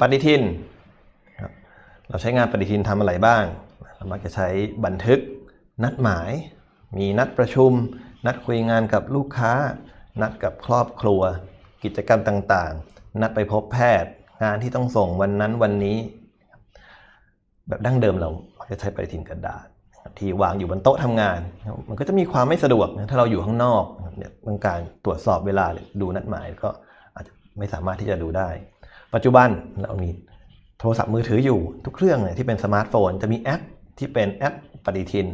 ปฏิทินครับเราใช้งานปฏิทินทำอะไรบ้าง เรามักจะใช้บันทึกนัดหมาย มีนัดประชุม นัดคุยงานกับลูกค้า นัดกับครอบครัว กิจกรรมต่างๆ นัดไปพบแพทย์ งานที่ต้องส่งวันนั้นวันนี้ แบบดั้งเดิมเราจะใช้ปฏิทินกระดาษที่วางอยู่บนโต๊ะทำงาน มันก็จะมีความไม่สะดวกถ้าเราอยู่ข้างนอกเนี่ยต้องการตรวจสอบเวลาดูนัดหมายก็อาจจะไม่สามารถที่จะดูได้ ปัจจุบันเรามีโทรศัพท์มือถืออยู่ทุกเครื่องเนี่ยที่เป็นสมาร์ทโฟน จะมีแอปที่เป็นแอปปฏิทิน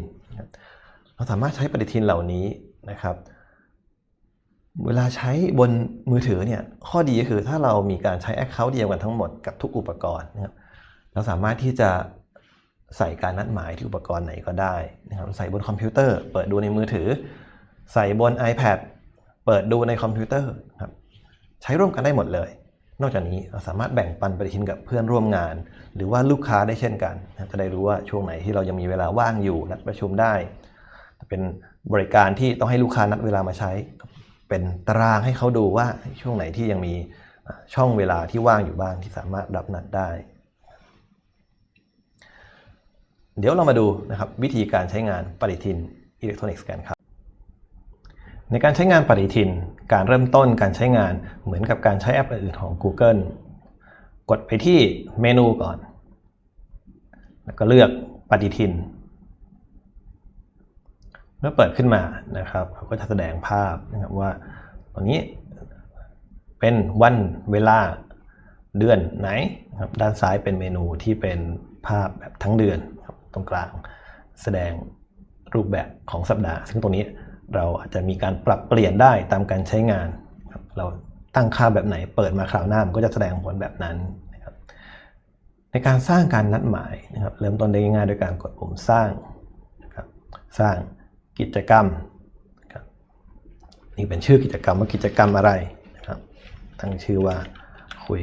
เราสามารถใช้ปฏิทินเหล่านี้นะครับ เวลาใช้บนมือถือเนี่ยข้อดีก็คือถ้าเรามีการใช้ Account เดียวกันทั้งหมดกับทุกอุปกรณ์นะครับเราสามารถที่จะใส่การนัดหมายที่อุปกรณ์ไหนก็ได้นะครับใส่บนคอมพิวเตอร์ เปิดดูในมือถือ ใส่บน iPad เปิดดูในคอมพิวเตอร์ครับใช้ร่วมกันได้หมดเลย นอกจากนี้เราสามารถแบ่งปันปฏิทินกับเพื่อนร่วมงาน หรือว่าลูกค้าได้เช่นกัน จะได้รู้ว่าช่วงไหนที่เรายังมีเวลาว่างอยู่นัดประชุมได้ เป็นบริการที่ต้องให้ลูกค้านัดเวลามาใช้ เป็นตารางให้เขาดูว่าช่วงไหนที่ยังมีช่องเวลาที่ว่างอยู่บ้างที่สามารถรับนัดได้ เดี๋ยวเรามาดูนะครับวิธีการใช้งานปฏิทินอิเล็กทรอนิกส์กันครับ ในการใช้งานปฏิทิน การเริ่มต้นการใช้งานเหมือนกับการใช้แอปอื่นของ Google กดไปที่เมนูก่อน แล้วก็เลือกปฏิทิน เมื่อเปิดขึ้นมานะครับเขาก็จะแสดงภาพนะครับว่าตอนนี้เป็นวันเวลาเดือนไหนครับด้านซ้ายเป็นเมนูที่เป็นภาพแบบทั้งเดือนครับตรงกลางแสดงรูปแบบของสัปดาห์ ซึ่งตรงนี้ เราอาจจะมีการปรับเปลี่ยนได้ตามการใช้งานครับเราตั้งค่าแบบไหนเปิดมาคราวหน้ามันก็จะแสดงผลแบบนั้นนะครับในการสร้างการนัดหมายนะครับเริ่มต้นได้ง่ายโดยการกดปุ่มสร้างนะครับสร้างกิจกรรมครับนี่เป็นชื่อกิจกรรมว่ากิจกรรมอะไรนะครับตั้งชื่อว่าคุย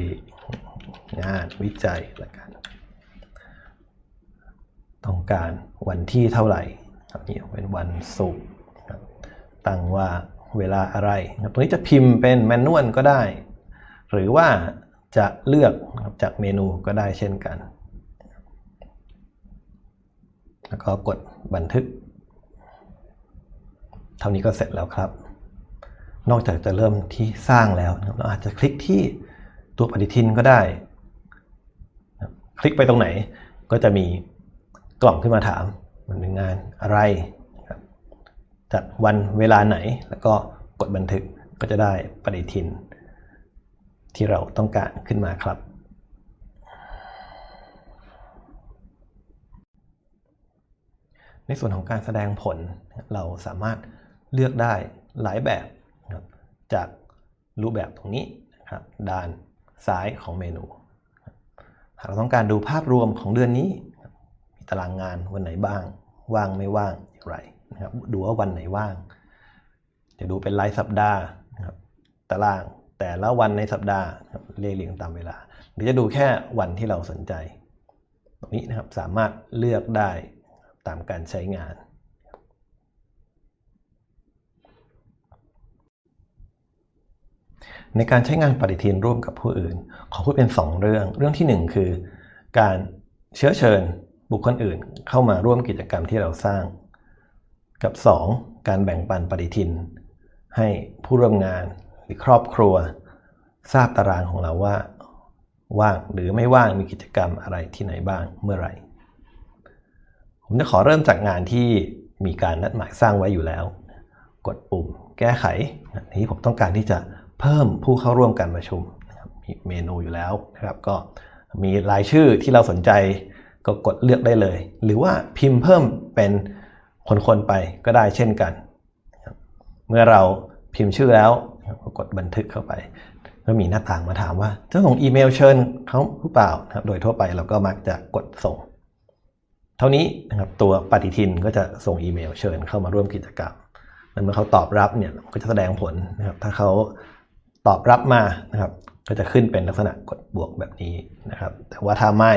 งานวิจัยละกัน ต้องการวันที่เท่าไหร่ครับนี่เป็นวันศุกร์ ตั้งว่าเวลาอะไรตรงนี้จะพิมพ์เป็นแมนนวลก็ได้ หรือว่าจะเลือกจากเมนูก็ได้เช่นกัน แล้วก็กดบันทึก เท่านี้ก็เสร็จแล้วครับ นอกจากจะเริ่มที่สร้างแล้ว เราอาจจะคลิกที่ตัวปฏิทินก็ได้ คลิกไปตรงไหนก็จะมีกล่องขึ้นมาถามมันเป็นงานอะไร จัดวันเวลาไหน แล้วก็กดบันทึกก็จะได้ปฏิทิน ที่เราต้องการขึ้นมาครับ ในส่วนของการแสดงผลเราสามารถเลือกได้หลายแบบจากรูปแบบตรงนี้นะครับด้านซ้ายของเมนู หากเราต้องการดูภาพรวมของเดือนนี้ มีตารางงานวันไหนบ้าง ว่างไม่ว่างอย่างไร นะครับดูว่าวันไหนว่าง จะดูเป็นรายสัปดาห์นะครับตารางแต่ละวันในสัปดาห์เรียงเรียงตามเวลา หรือจะดูแค่วันที่เราสนใจ ตรงนี้นะครับสามารถเลือกได้ตามการใช้งาน ในการใช้งานปฏิทินร่วมกับผู้อื่น ขอพูดเป็น 2 เรื่อง เรื่องทีหนึ่1 คือ การเชื้อเชิญบุคคลอื่น เข้ามาร่วมกิจกรรมที่เราสร้าง กับ 2 การแบ่งปันปฏิทิน ให้ผู้ร่วมงานหรือครอบครัว ทราบตารางของเราว่า ว่างหรือไม่ว่างมีกิจกรรมอะไรที่ไหนบ้างเมื่อไหร่ ผมจะขอเริ่มจากงานที่มีการนัดหมายสร้างไว้อยู่แล้ว กดปุ่มแก้ไขน,นี้ผมต้องการที่จะเพิ่มผู้เข้าร่วมการประชุมมีเมนูอยู่แล้วนะครับก็มีรายชื่อที่เราสนใจก็กดเลือกได้เลย หรือว่าพิมพ์เพิ่มเป็น คนๆไปก็ได้เช่นกัน เมื่อเราพิมพ์ชื่อแล้วก็กดบันทึกเข้าไป ก็มีหน้าต่างมาถามว่าจะส่งอีเมลเชิญเขาหรือเปล่านะครับโดยทั่วไปเราก็มักจะกดส่ง เท่านี้นะครับตัวปฏิทินก็จะส่งอีเมลเชิญเข้ามาร่วมกิจกรรมเมื่อเขาตอบรับเนี่ยก็จะแสดงผลนะครับถ้าเขาตอบรับมานะครับ ก็จะขึ้นเป็นลักษณะกดบวกแบบนี้นะครับ แต่ว่าถ้าไม่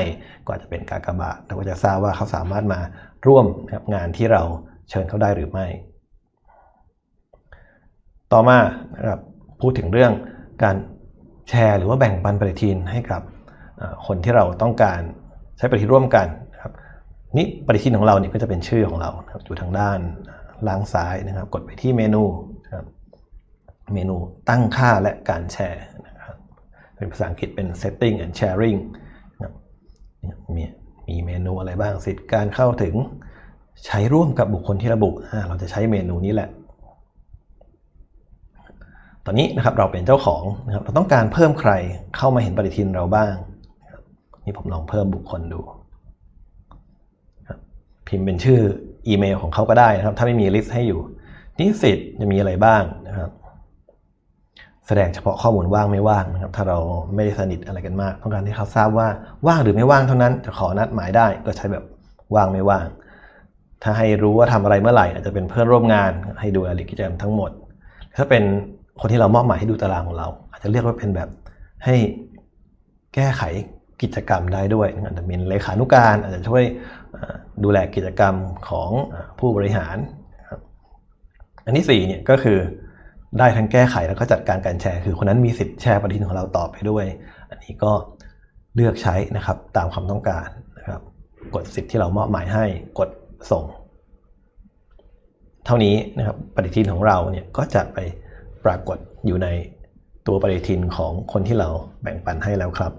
ก็จะเป็นกากบาทเราก็จะทราบว่าเขาสามารถมาร่วมนะงานที่เราเชิญเขาได้หรือไม่ ต่อมานะครับพูดถึงเรื่องการแชร์หรือว่าแบ่งปันปฏิทินให้กับคนที่เราต้องการใช้ปฏิทินร่วมกันนะครับนี่ปฏิทินของเราเนี่ยก็จะเป็นชื่อของเราครับอยู่ทางด้านล่างซ้ายนะครับ กดไปที่เมนูนะครับเมนูตั้งค่าและการแชร์นะ เป็นภาษาอังกฤษเป็น setting and sharing มีมีเมนูอะไรบ้างสิทธิ์การเข้าถึงใช้ร่วมกับบุคคลที่ระบุ เราจะใช้เมนูนี้แหละ ตอนนี้นะครับเราเป็นเจ้าของนะครับเราต้องการเพิ่มใครเข้ามาเห็นปฏิทินเราบ้าง นี่ผมลองเพิ่มบุคคลดู พิมพ์เป็นชื่ออีเมลของเขาก็ได้นะครับ ถ้าไม่มีลิสต์ให้อยู่นิสิตจะมีอะไรบ้างนะครับ แสดงเฉพาะข้อมูลว่างไม่ว่างนะครับถ้าเราไม่ได้สนิทอะไรกันมาก ต้องการให้เขาทราบว่าว่างหรือไม่ว่างเท่านั้นจะขอนัดหมายได้ก็ใช้แบบว่างไม่ว่าง ถ้าให้รู้ว่าทำอะไรเมื่อไหร่ อาจจะเป็นเพื่อนร่วมงานให้ดูรายละเอียดกิจกรรมทั้งหมด ถ้าเป็นคนที่เรามอบหมายให้ดูตารางของเรา อาจจะเรียกว่าเป็นแบบให้แก้ไขกิจกรรมได้ด้วยอาจจะเป็นเลขานุการ อาจจะช่วยดูแลกิจกรรมของผู้บริหาร อันที่สี่เนี่ยก็คือ ได้ทั้งแก้ไขแล้วก็จัดการการแชร์ คือคนนั้นมีสิทธิ์แชร์ปฏิทินของเราต่อไปด้วย อันนี้ก็เลือกใช้นะครับตามความต้องการนะครับ กดสิทธิ์ที่เรามอบหมายให้กดส่ง เท่านี้นะครับปฏิทินของเราเนี่ยก็จะไปปรากฏอยู่ในตัวปฏิทินของคนที่เราแบ่งปันให้แล้วครับ